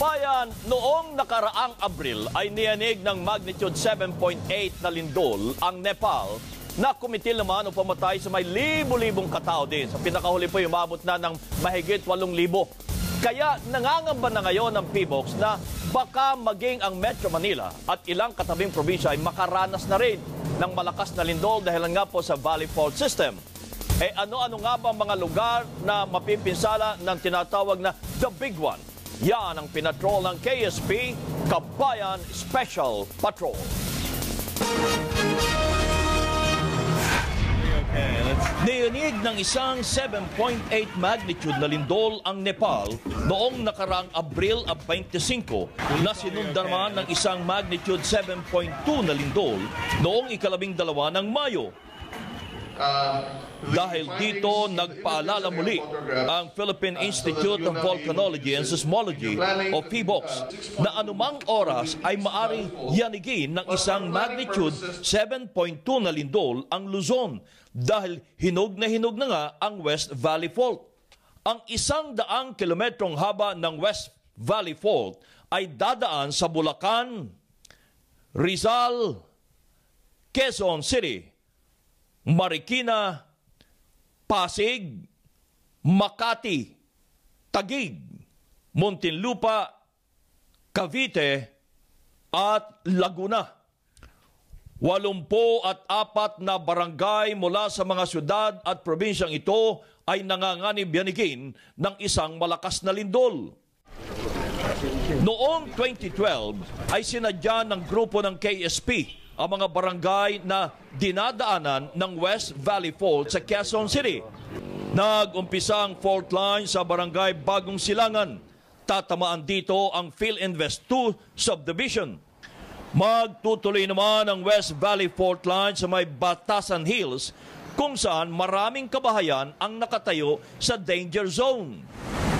Bayan, noong nakaraang Abril ay niyanig ng magnitude 7.8 na lindol ang Nepal na kumitil naman o pamatay sa may libo-libong katao din. Sa pinakahuli po, umabot na ng mahigit 8,000. Kaya nangangamba na ngayon ng PBOX na baka maging ang Metro Manila at ilang katabing probinsya ay makaranas na rin ng malakas na lindol dahil nga po sa Valley Fault System. Eh ano-ano nga ba ang mga lugar na mapipinsala ng tinatawag na The Big One? Yan ang pinatrol ng KSP, Kabayan Special Patrol. Niyanig ng isang 7.8 magnitude na lindol ang Nepal noong nakaraang Abril of 25 na sinundan ng isang magnitude 7.2 na lindol noong ikalabing dalawa ng Mayo. Dahil dito, nagpaalala muli ang Philippine Institute of Volcanology and Seismology o PHIVOLCS na anumang oras ay maaring yanigin ng isang magnitude 7.2 na lindol ang Luzon dahil hinog na hinog na nga ang West Valley Fault. Ang isang daang kilometrong haba ng West Valley Fault ay dadaan sa Bulacan, Rizal, Quezon City, Marikina, Pasig, Makati, Tagig, Muntinlupa, Cavite, at Laguna. Walumpo at apat na barangay mula sa mga syudad at probinsyang ito ay nanganganib yanigin ng isang malakas na lindol. Noong 2012 ay sinadya ng grupo ng KSP ang mga barangay na dinadaanan ng West Valley Fault sa Quezon City. Nag-umpisa ang fault line sa barangay Bagong Silangan. Tatamaan dito ang PhilInvest 2 subdivision. Magtutuloy naman ang West Valley Fault line sa may Batasan Hills kung saan maraming kabahayan ang nakatayo sa danger zone.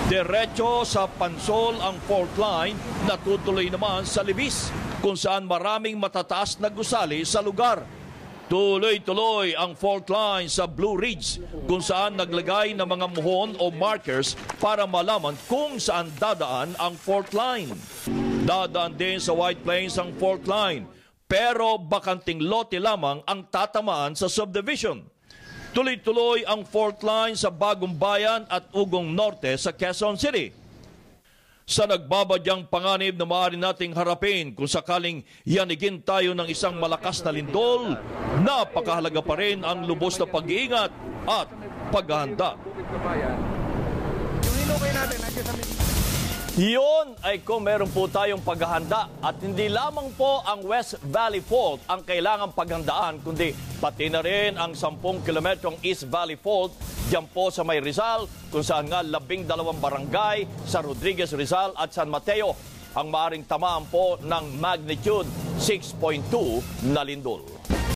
Diretso sa Pansol ang fault line, natutuloy naman sa Libis kung saan maraming matataas na gusali sa lugar. Tuloy-tuloy ang fault line sa Blue Ridge kung saan naglagay ng mga muhon o markers para malaman kung saan dadaan ang fault line. Dadaan din sa White Plains ang fault line pero bakanting lote lamang ang tatamaan sa subdivision. Tuloy-tuloy ang fault line sa Bagong Bayan at Ugong Norte sa Quezon City. Sa nagbabadyang panganib na maaari nating harapin kung sakaling yanigin tayo ng isang malakas na lindol, napakahalaga pa rin ang lubos na pag-iingat at paghahanda. Iyon ay kung meron po tayong paghahanda at hindi lamang po ang West Valley Fault ang kailangang paghandaan kundi pati na rin ang 10 kilometrong East Valley Fault dyan po sa may Rizal kung saan nga labing dalawang barangay sa Rodriguez Rizal at San Mateo ang maaring tamaan po ng magnitude 6.2 na lindol.